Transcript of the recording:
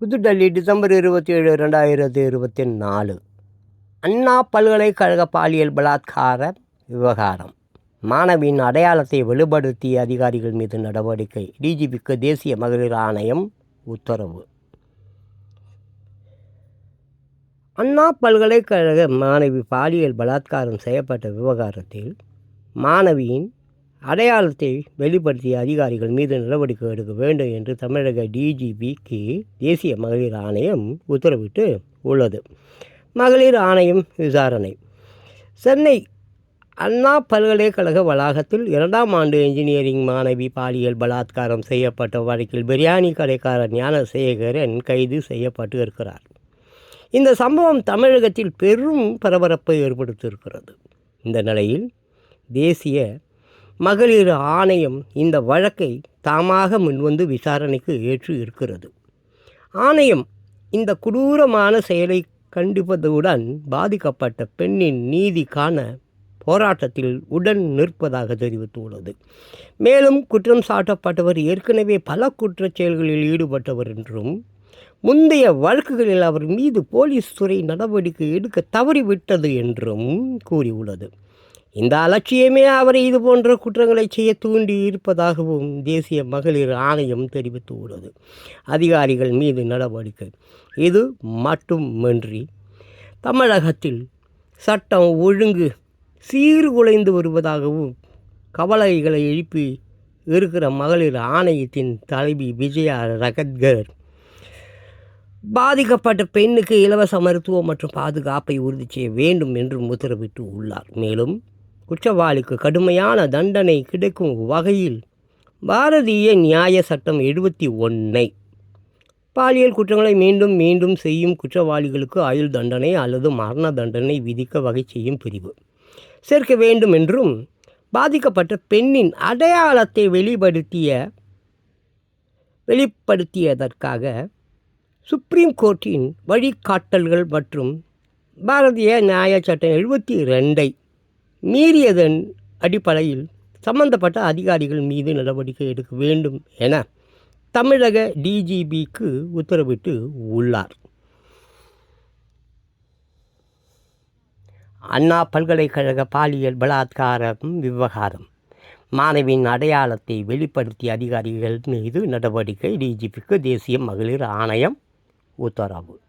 புதுடெல்லி December இருபத்தி ஏழு ரெண்டாயிரத்தி இருபத்தி நாலு அண்ணா பல்கலைக்கழக பாலியல் பலாத்கார விவகாரம். மாணவியின் அடையாளத்தை வெளிப்படுத்திய அதிகாரிகள் மீது நடவடிக்கை. டிஜிபிக்கு தேசிய மகளிர் ஆணையம் உத்தரவு. அண்ணா பல்கலைக்கழக மாணவி பாலியல் பலாத்காரம் செய்யப்பட்ட விவகாரத்தில் மாணவியின் அடையாளத்தை வெளிப்படுத்திய அதிகாரிகள் மீது நடவடிக்கை எடுக்க வேண்டும் என்று தமிழக டிஜிபிக்கு தேசிய மகளிர் ஆணையம் உத்தரவிட்டு உள்ளது. மகளிர் ஆணையம் விசாரணை. சென்னை அண்ணா பல்கலைக்கழக வளாகத்தில் இரண்டாம் ஆண்டு இன்ஜினியரிங் மாணவி பாலியல் பலாத்காரம் செய்யப்பட்ட வழக்கில் பிரியாணி கடைக்காரர் ஞானசேகரன் கைது செய்யப்பட்டு இருக்கிறார். இந்த சம்பவம் தமிழகத்தில் பெரும் பரபரப்பை ஏற்படுத்தியிருக்கிறது. இந்த நிலையில் தேசிய மகளிர் ஆணையம் இந்த வழக்கை தாமாக முன்வந்து விசாரணைக்கு ஏற்று இருக்கிறது. ஆணையம் இந்த கொடூரமான செயலை கண்டிப்பதுடன் பாதிக்கப்பட்ட பெண்ணின் நீதிக்கான போராட்டத்தில் உடன் நிற்பதாக தெரிவித்துள்ளது. மேலும் குற்றம் சாட்டப்பட்டவர் ஏற்கனவே பல குற்றச் செயல்களில் ஈடுபட்டவர் என்றும் முந்தைய வழக்குகளில் அவர் மீது போலீஸ் துறை நடவடிக்கை எடுக்க தவறிவிட்டது என்றும் கூறியுள்ளது. இந்த அலட்சியமே அவரை இது போன்ற குற்றங்களை செய்ய தூண்டி இருப்பதாகவும் தேசிய மகளிர் ஆணையம் தெரிவித்துள்ளது. அதிகாரிகள் மீது நடவடிக்கை இது மட்டுமின்றி தமிழகத்தில் சட்டம் ஒழுங்கு சீர்குலைந்து வருவதாகவும் கவலைகளை எழுப்பி இருக்கிற மகளிர் ஆணையத்தின் தலைவி விஜயா ரகத்கர் பாதிக்கப்பட்ட பெண்ணுக்கு இலவச மருத்துவம் மற்றும் பாதுகாப்பை உறுதி செய்ய வேண்டும் என்றும் உத்தரவிட்டு உள்ளார் மேலும் குற்றவாளிக்கு கடுமையான தண்டனை கிடைக்கும் வகையில் பாரதிய நியாய சட்டம் எழுபத்தி ஒன்றை. பாலியல் குற்றங்களை மீண்டும் மீண்டும் செய்யும் குற்றவாளிகளுக்கு ஆயுள் தண்டனை அல்லது மரண தண்டனை விதிக்க வகை செய்யும் பிரிவு. சேர்க்க வேண்டும் என்றும் பாதிக்கப்பட்ட பெண்ணின் அடையாளத்தை வெளிப்படுத்திய வெளிப்படுத்தியதற்காக சுப்ரீம் கோர்ட்டின் வழிகாட்டல்கள் மற்றும் பாரதிய நியாய சட்டம் எழுபத்தி ரெண்டை மீறியதன் அடிப்படையில் சம்பந்தப்பட்ட அதிகாரிகள் மீது நடவடிக்கை எடுக்க வேண்டும் என தமிழக டிஜிபிக்கு உத்தரவிட்டு உள்ளார். அண்ணா பல்கலைக்கழக பாலியல் பலாத்காரம் விவகாரம். மாணவியின் அடையாளத்தை வெளிப்படுத்திய அதிகாரிகள் மீது நடவடிக்கை டிஜிபிக்கு தேசிய மகளிர் ஆணையம் உத்தரவு.